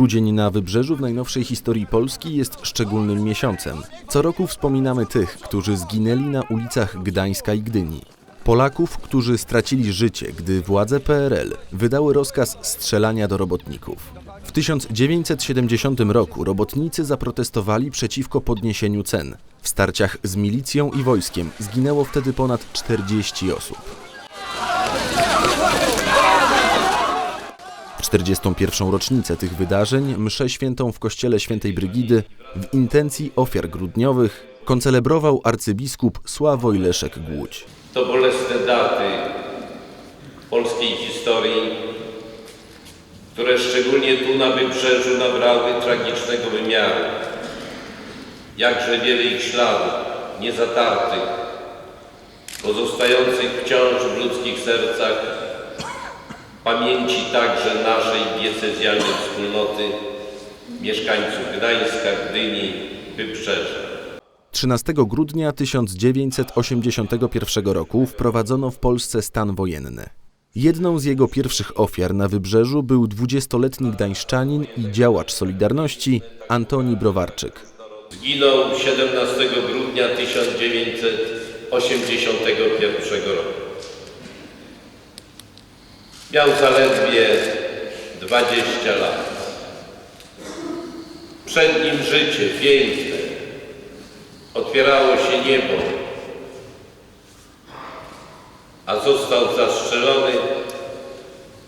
Grudzień na Wybrzeżu w najnowszej historii Polski jest szczególnym miesiącem. Co roku wspominamy tych, którzy zginęli na ulicach Gdańska i Gdyni. Polaków, którzy stracili życie, gdy władze PRL wydały rozkaz strzelania do robotników. W 1970 roku robotnicy zaprotestowali przeciwko podniesieniu cen. W starciach z milicją i wojskiem zginęło wtedy ponad 40 osób. 41. rocznicę tych wydarzeń mszę świętą w kościele świętej Brygidy w intencji ofiar grudniowych koncelebrował arcybiskup Sławoj Leszek Głódź. To bolesne daty polskiej historii, które szczególnie tu na Wybrzeżu nabrały tragicznego wymiaru. Jakże wiele ich śladów, niezatartych, pozostających wciąż w ludzkich sercach, pamięci także naszej diecezjalnej wspólnoty, mieszkańców Gdańska, Gdyni, Wybrzeża. 13 grudnia 1981 roku wprowadzono w Polsce stan wojenny. Jedną z jego pierwszych ofiar na wybrzeżu był 20-letni gdańszczanin i działacz Solidarności Antoni Browarczyk. Zginął 17 grudnia 1981 roku. Miał zaledwie 20 lat. Przed nim życie piękne. Otwierało się niebo, a został zastrzelony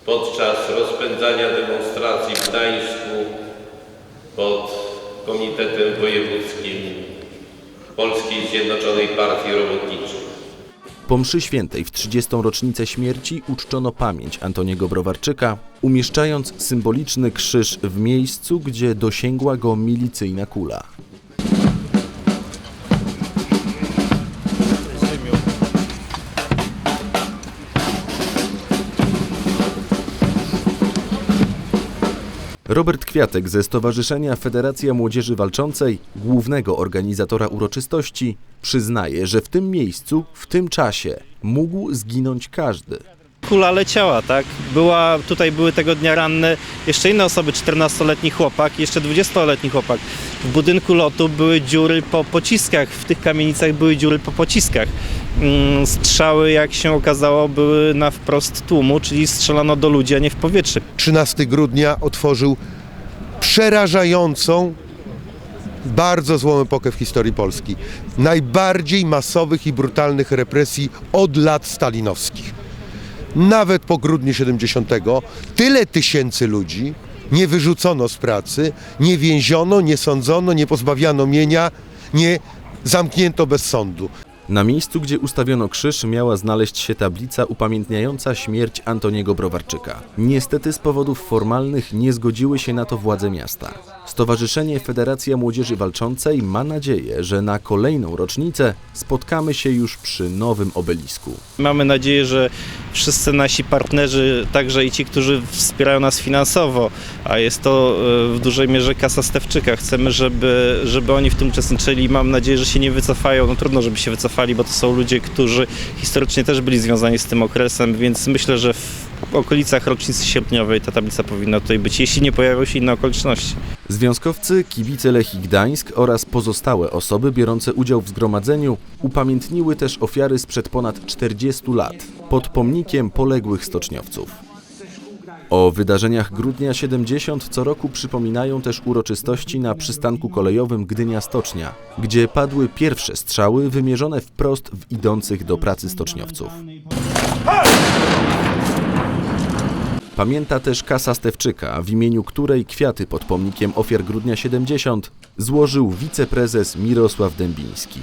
podczas rozpędzania demonstracji w Gdańsku pod Komitetem Wojewódzkim Polskiej Zjednoczonej Partii Robotniczej. Po mszy świętej w 30. rocznicę śmierci uczczono pamięć Antoniego Browarczyka, umieszczając symboliczny krzyż w miejscu, gdzie dosięgła go milicyjna kula. Robert Kwiatek ze Stowarzyszenia Federacja Młodzieży Walczącej, głównego organizatora uroczystości, przyznaje, że w tym miejscu, w tym czasie mógł zginąć każdy. Kula leciała, tak? Była, tutaj były tego dnia ranne jeszcze inne osoby, 14-letni chłopak, jeszcze 20-letni chłopak. W budynku lotu były dziury po pociskach, w tych kamienicach były dziury po pociskach. Mm, Strzały, jak się okazało, były na wprost tłumu, czyli strzelano do ludzi, a nie w powietrze. 13 grudnia otworzył przerażającą, bardzo złą epokę w historii Polski. Najbardziej masowych i brutalnych represji od lat stalinowskich. Nawet po grudniu 70 tyle tysięcy ludzi nie wyrzucono z pracy, nie więziono, nie sądzono, nie pozbawiano mienia, nie zamknięto bez sądu. Na miejscu, gdzie ustawiono krzyż, miała znaleźć się tablica upamiętniająca śmierć Antoniego Browarczyka. Niestety z powodów formalnych nie zgodziły się na to władze miasta. Stowarzyszenie Federacja Młodzieży Walczącej ma nadzieję, że na kolejną rocznicę spotkamy się już przy nowym obelisku. Mamy nadzieję, że wszyscy nasi partnerzy, także i ci, którzy wspierają nas finansowo, a jest to e, w dużej mierze kasa Stewczyka, chcemy, żeby, żeby oni w tym uczestniczyli. Mam nadzieję, że się nie wycofają. No trudno, żeby się wycofali, bo to są ludzie, którzy historycznie też byli związani z tym okresem, więc myślę, że w okolicach rocznicy sierpniowej ta tablica powinna tutaj być, jeśli nie pojawią się inne okoliczności. Związkowcy, kibice Lechii Gdańsk oraz pozostałe osoby biorące udział w zgromadzeniu upamiętniły też ofiary sprzed ponad 40 lat pod pomnikiem poległych stoczniowców. O wydarzeniach grudnia 70 co roku przypominają też uroczystości na przystanku kolejowym Gdynia Stocznia, gdzie padły pierwsze strzały wymierzone wprost w idących do pracy stoczniowców. Pamięta też Kasa Stewczyka, w imieniu której kwiaty pod pomnikiem ofiar grudnia 70 złożył wiceprezes Mirosław Dębiński.